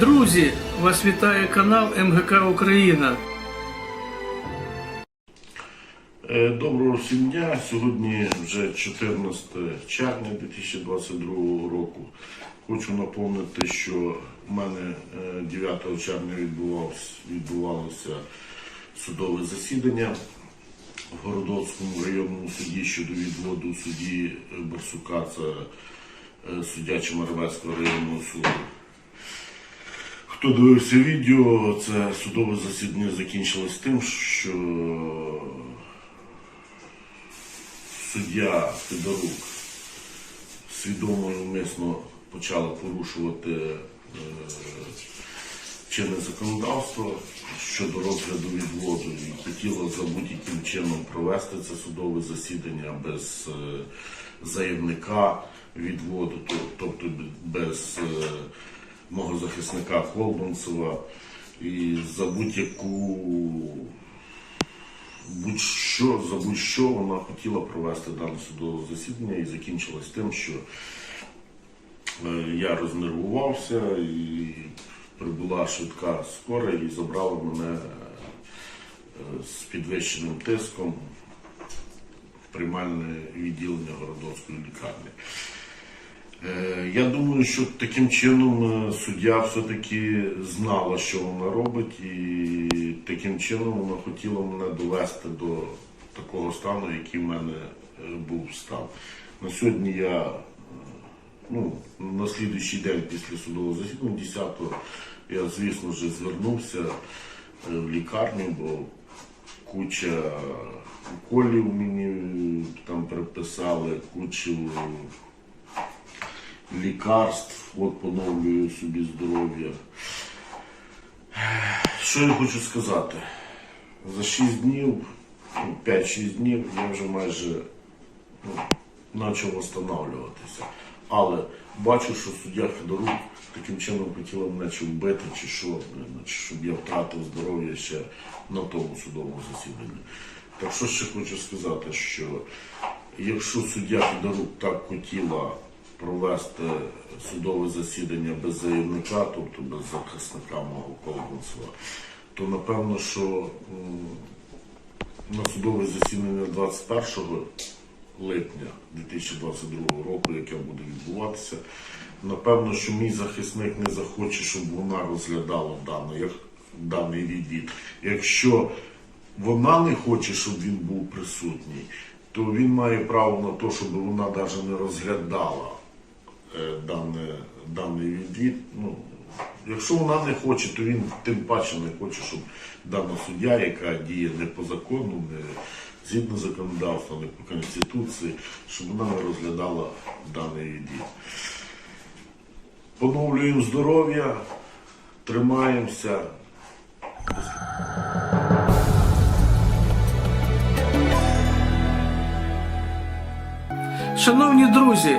Друзі, вас вітає канал МГК Україна. Е, Доброго всім дня. Сьогодні вже 14 червня 2022 року. Хочу напомнити, що в мене е, 9 червня відбувалося, відбувалося судове засідання в Городоцькому районному суді щодо відводу судді е, Барсука, це е, суддя Чемеровецького районного суду. Хто дивився відео, це судове засідання закінчилось тим, що суддя Федорук свідомо і умисно почала порушувати е, чинне законодавство щодо розгляду відводу і хотіла за будь-яким чином провести це судове засідання без е, заявника відводу, тобто без е, мого захисника Колбанцева і за будь-яку будь-що за будь-що вона хотіла провести дане судове засідання і закінчилось тим, що е, я рознервувався і прибула швидка скора і забрала мене е, з підвищеним тиском в приймальне відділення Городоцької лікарні. Е, Я думаю, що таким чином е, суддя все-таки знала, що вона робить, і таким чином вона хотіла мене довести до такого стану, який в мене е, був стан. На сьогодні я, ну, на слідуючий день після судового засідання, 10-го, я, звісно ж, звернувся в лікарню, бо куча уколів мені там приписали, кучу лікарств, от поновлюю собі здоров'я. Що я хочу сказати? За 6 днів, ну, 5-6 днів я вже майже ну, почав встановлюватися. Але бачу, що суддя Федорук таким чином хотіла мене чи вбити, чи що, чи щоб я втратив здоров'я ще на тому судовому засіданні. Так що ще хочу сказати, що якщо суддя Федорук так хотіла провести судове засідання без заявника, тобто без захисника мого Колбанцева, то напевно, що на судове засідання 21 липня 2022 року, яке буде відбуватися, напевно, що мій захисник не захоче, щоб вона розглядала даний, даний відвід. Якщо вона не хоче, щоб він був присутній, то він має право на те, щоб вона навіть не розглядала дане, даний відвід. Ну, якщо вона не хоче, то він тим паче не хоче, щоб дана суддя, яка діє не по закону, не згідно законодавства, не по конституції, щоб вона не розглядала даний відвід. Поновлюємо здоров'я, тримаємося. Шановні друзі,